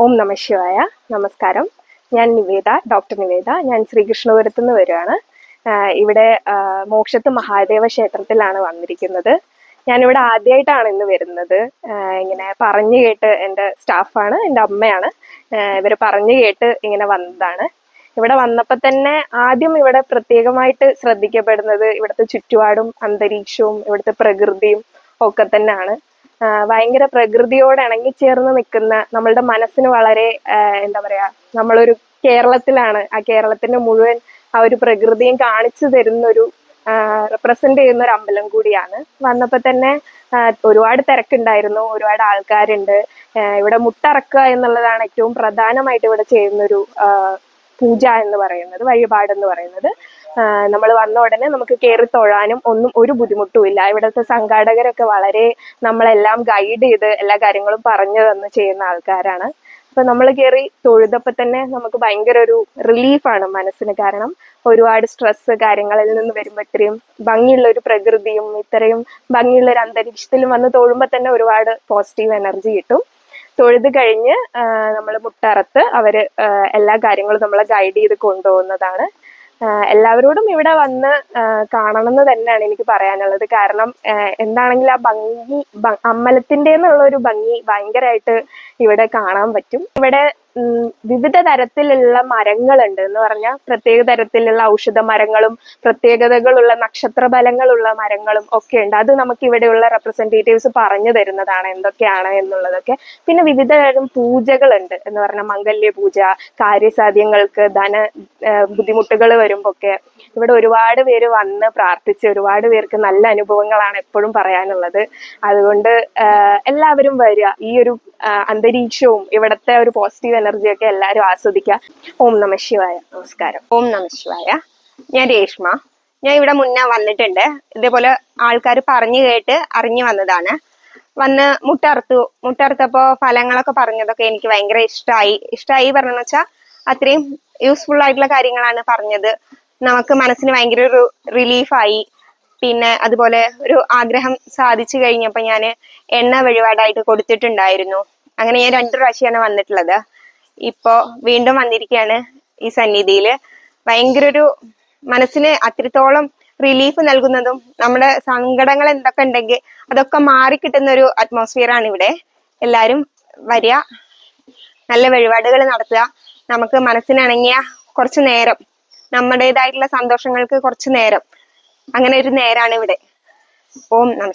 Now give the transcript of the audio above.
ഓം നമ ശിവായ. നമസ്കാരം. ഞാൻ നിവേദ ഡോക്ടർ നിവേദ. ഞാൻ ശ്രീകൃഷ്ണപുരത്ത് നിന്ന് വരുവാണ്. ഇവിടെ മോക്ഷത്ത് മഹാദേവ ക്ഷേത്രത്തിലാണ് വന്നിരിക്കുന്നത്. ഞാനിവിടെ ആദ്യമായിട്ടാണ് ഇന്ന് വരുന്നത്. ഇങ്ങനെ പറഞ്ഞു കേട്ട് എന്റെ സ്റ്റാഫാണ് എന്റെ അമ്മയാണ്. ഇവർ പറഞ്ഞു കേട്ട് ഇങ്ങനെ വന്നതാണ്. ഇവിടെ വന്നപ്പോൾ തന്നെ ആദ്യം ഇവിടെ പ്രത്യേകമായിട്ട് ശ്രദ്ധിക്കപ്പെടുന്നത് ഇവിടുത്തെ ചുറ്റുപാടും അന്തരീക്ഷവും ഇവിടുത്തെ പ്രകൃതിയും ഒക്കെ തന്നെയാണ്. ഭയങ്കര പ്രകൃതിയോട് ഇണങ്ങിച്ചേർന്ന് നിൽക്കുന്ന നമ്മളുടെ മനസ്സിന് വളരെ എന്താ പറയാ നമ്മളൊരു കേരളത്തിലാണ്. ആ കേരളത്തിന്റെ മുഴുവൻ ആ ഒരു പ്രകൃതിയും കാണിച്ചു തരുന്ന ഒരു റെപ്രസെന്റ് ചെയ്യുന്ന ഒരു അമ്പലം കൂടിയാണ്. വന്നപ്പോ തന്നെ ഒരുപാട് തിരക്കുണ്ടായിരുന്നു. ഒരുപാട് ആൾക്കാരുണ്ട്. ഇവിടെ മുട്ടറക്കുക എന്നുള്ളതാണ് ഏറ്റവും പ്രധാനമായിട്ട് ഇവിടെ ചെയ്യുന്നൊരു പൂജ എന്ന് പറയുന്നത് വഴിപാട് എന്ന് പറയുന്നത്. നമ്മൾ വന്ന ഉടനെ നമുക്ക് കയറി തൊഴാനും ഒന്നും ഒരു ബുദ്ധിമുട്ടും ഇല്ല. ഇവിടുത്തെ സംഘാടകരൊക്കെ വളരെ നമ്മളെല്ലാം ഗൈഡ് ചെയ്ത് എല്ലാ കാര്യങ്ങളും പറഞ്ഞു തന്ന് ചെയ്യുന്ന ആൾക്കാരാണ്. അപ്പൊ നമ്മൾ കയറി തൊഴുതപ്പോ തന്നെ നമുക്ക് ഭയങ്കര ഒരു റിലീഫാണ് മനസ്സിന്. കാരണം ഒരുപാട് സ്ട്രെസ് കാര്യങ്ങളിൽ നിന്ന് വരുമ്പോൾ ഇത്രയും ഭംഗിയുള്ള ഒരു പ്രകൃതിയും ഇത്രയും ഭംഗിയുള്ള ഒരു അന്തരീക്ഷത്തിലും വന്ന് തൊഴുമ്പോൾ തന്നെ ഒരുപാട് പോസിറ്റീവ് എനർജി കിട്ടും. തൊഴുത് കഴിഞ്ഞ് നമ്മൾ മുട്ടറത്ത് അവർ എല്ലാ കാര്യങ്ങളും നമ്മളെ ഗൈഡ് ചെയ്ത് കൊണ്ടുപോകുന്നതാണ്. എല്ലാവരോടും ഇവിടെ വന്ന് കാണണം എന്ന് തന്നെയാണ് എനിക്ക് പറയാനുള്ളത്. കാരണം എന്താണെങ്കിൽ ആ ഭംഗി അമ്പലത്തിന്റെ എന്നുള്ള ഒരു ഭംഗി ഭയങ്കരമായിട്ട് ഇവിടെ കാണാൻ പറ്റും. ഇവിടെ വിവിധ തരത്തിലുള്ള മരങ്ങളുണ്ട് എന്ന് പറഞ്ഞാൽ പ്രത്യേക തരത്തിലുള്ള ഔഷധ മരങ്ങളും പ്രത്യേകതകളുള്ള നക്ഷത്ര ബലങ്ങളുള്ള മരങ്ങളും ഒക്കെ ഉണ്ട്. അത് നമുക്ക് ഇവിടെയുള്ള റെപ്രസെന്റേറ്റീവ്സ് പറഞ്ഞു തരുന്നതാണ് എന്തൊക്കെയാണ് എന്നുള്ളതൊക്കെ. പിന്നെ വിവിധ തരം പൂജകളുണ്ട് എന്ന് പറഞ്ഞാൽ മംഗല്യ പൂജ കാര്യസാധ്യങ്ങൾക്ക് ധന ബുദ്ധിമുട്ടുകൾ വരുമ്പൊക്കെ ഇവിടെ ഒരുപാട് പേര് വന്ന് പ്രാർത്ഥിച്ച് ഒരുപാട് പേർക്ക് നല്ല അനുഭവങ്ങളാണ് എപ്പോഴും പറയാനുള്ളത്. അതുകൊണ്ട് എല്ലാവരും വരിക. ഈ ഒരു അന്തരീക്ഷവും ഇവിടുത്തെ ഒരു പോസിറ്റീവ് എനർജിയൊക്കെ എല്ലാവരും ആസ്വദിക്കുക ഓം നമ ശിവായ. നമസ്കാരം. ഓം നമ ശിവായ. ഞാൻ രേഷ്മ. ഞാൻ ഇവിടെ മുന്നേ വന്നിട്ടുണ്ട്. ഇതേപോലെ ആൾക്കാർ പറഞ്ഞു കേട്ട് അറിഞ്ഞു വന്നതാണ്. വന്ന് മുട്ടറുത്തു. മുട്ടറുത്തപ്പോ ഫലങ്ങളൊക്കെ പറഞ്ഞതൊക്കെ എനിക്ക് ഭയങ്കര ഇഷ്ടമായി ഇഷ്ടമായി പറഞ്ഞെന്ന് വെച്ചാൽ അത്രയും യൂസ്ഫുൾ ആയിട്ടുള്ള കാര്യങ്ങളാണ് പറഞ്ഞത്. നമുക്ക് മനസ്സിന് ഭയങ്കര ഒരു റിലീഫായി പിന്നെ അതുപോലെ ഒരു ആഗ്രഹം സാധിച്ചു കഴിഞ്ഞപ്പോൾ ഞാൻ എണ്ണ വഴിപാടായിട്ട് കൊടുത്തിട്ടുണ്ടായിരുന്നു. അങ്ങനെ ഞാൻ രണ്ടു പ്രാവശ്യമാണ് വന്നിട്ടുള്ളത്. ഇപ്പോ വീണ്ടും വന്നിരിക്കുകയാണ് ഈ സന്നിധിയിൽ ഭയങ്കര ഒരു മനസ്സിന് അത്രത്തോളം റിലീഫ് നൽകുന്നതും നമ്മുടെ സങ്കടങ്ങൾ എന്തൊക്കെ ഉണ്ടെങ്കിൽ അതൊക്കെ മാറിക്കിട്ടുന്ന ഒരു അറ്റ്മോസ്ഫിയർ ആണ് ഇവിടെ. എല്ലാരും വരിക. നല്ല വഴിപാടുകൾ നടത്തുക. നമുക്ക് മനസ്സിനിണങ്ങിയ കുറച്ച് നേരം നമ്മുടേതായിട്ടുള്ള സന്തോഷങ്ങൾക്ക് കുറച്ച് നേരം അങ്ങനെ ഒരു നേരാണ് ഇവിടെ. ഓം നമ